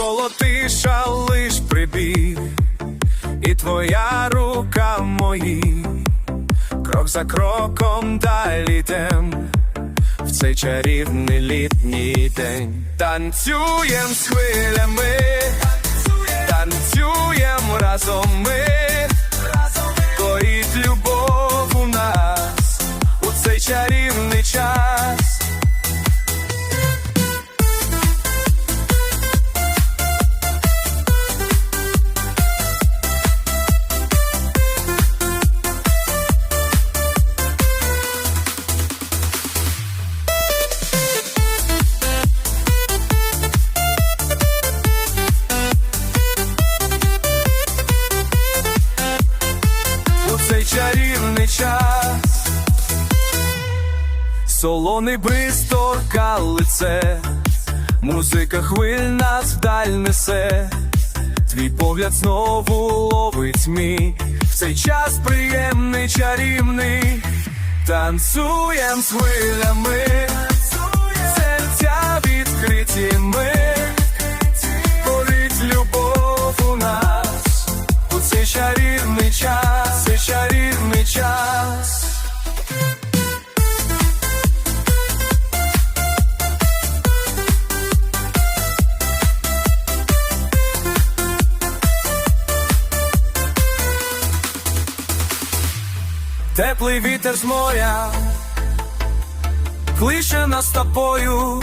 навколо тиша лиш прибіг, і твоя рука в моїй, крок за кроком далі йдем. В цей чарівний літній день. Танцюєм з хвилями, танцюєм разом ми, горить любов у нас. У цей чарівний Солоний бриз лице, музика хвиль нас вдаль несе, твій погляд знову ловить мій, в цей час приємний, чарівний, танцюєм з хвилями, серця відкриті ми, любов у нас, у цей чарівний час, цей чарівний час. Теплий вітер з моря, клише нас тобою,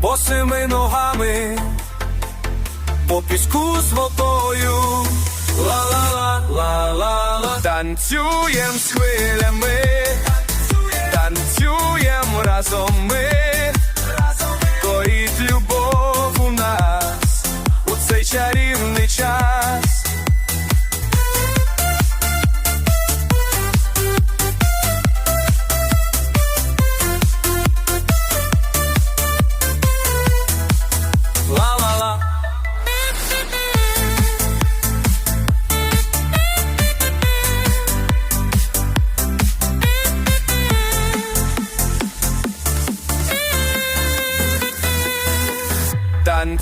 босими ногами, по піску з водою. Ла-ла-ла-ла-ла-ла. Танцюєм з хвилями, танцюєм разом ми,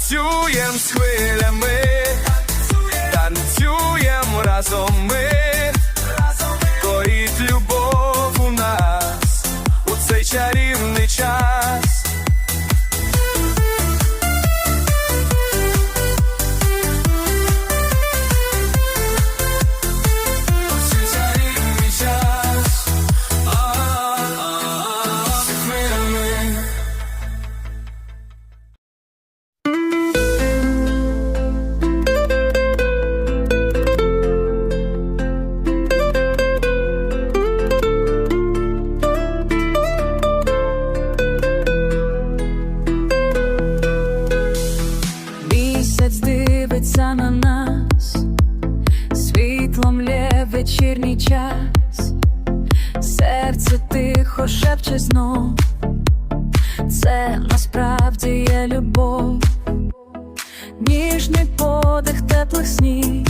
Танцюєм з хвилями, танцюєм разом ми, подих теплих снів,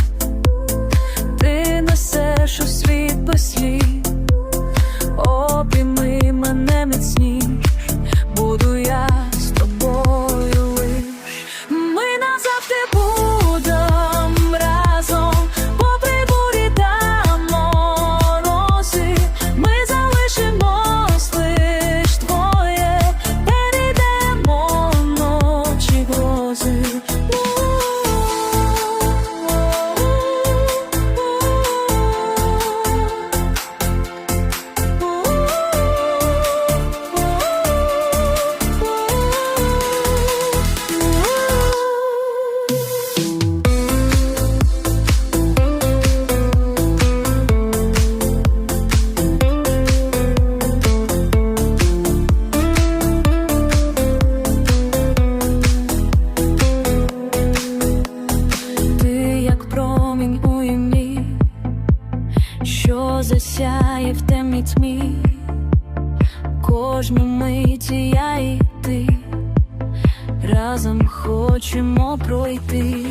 хочемо пройти,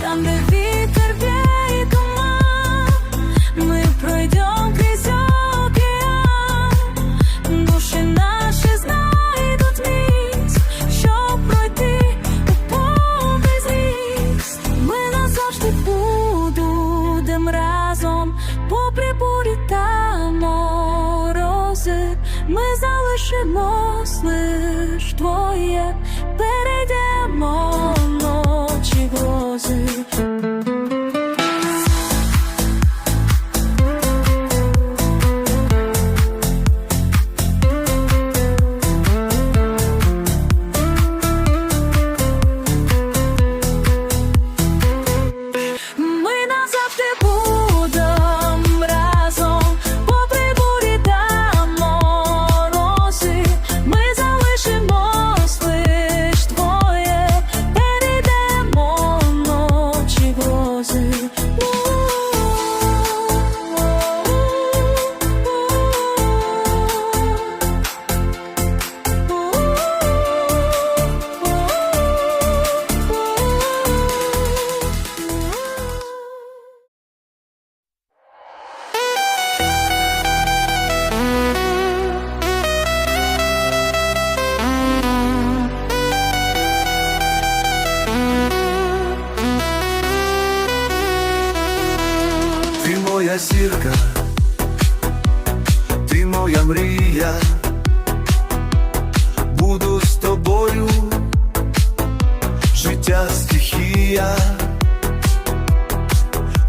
там, де вітер і туман, ми пройдемо крізь океан, душі наші знайдуть місць, щоб пройти у повний. Ми назавжди будем разом, попри бурі та морози, ми залишимо лиш двоє. 머무지고 моя зірка, ти моя мрія, буду з тобою, життя стихія,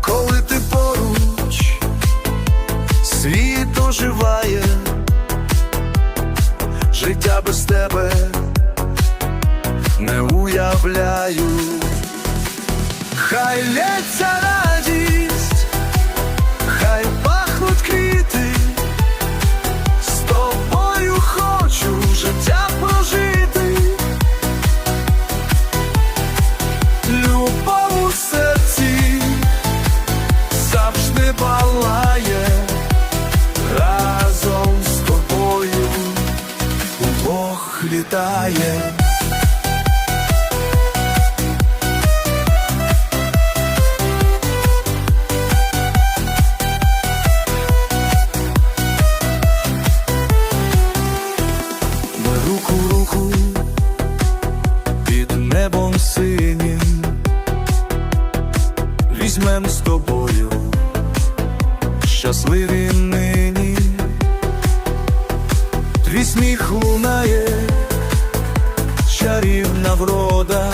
коли ти поруч, світ оживає, життя без тебе не уявляю, хай лється рай. Візьмем з тобою. Щасливі нині, твій сміх лунає, чарівна врода,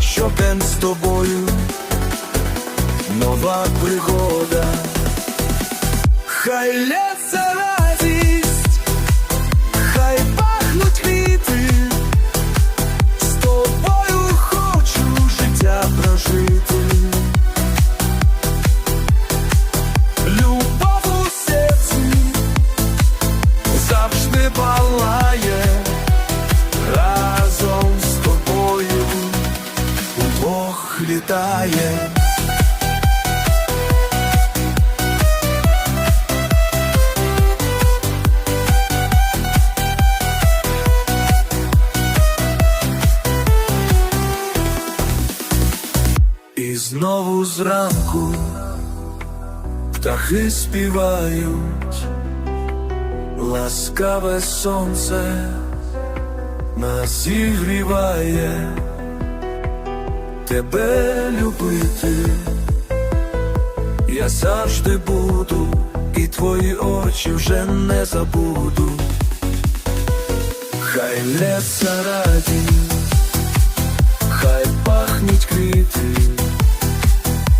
щоден з тобою. Нова пригода. Хай літає. І знову зранку птахи співають, ласкаве сонце нас зігріває, тебе любити, я завжди буду, і твої очі вже не забуду. Хай лється радість, хай пахнуть квіти.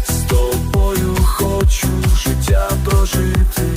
З тобою хочу життя прожити,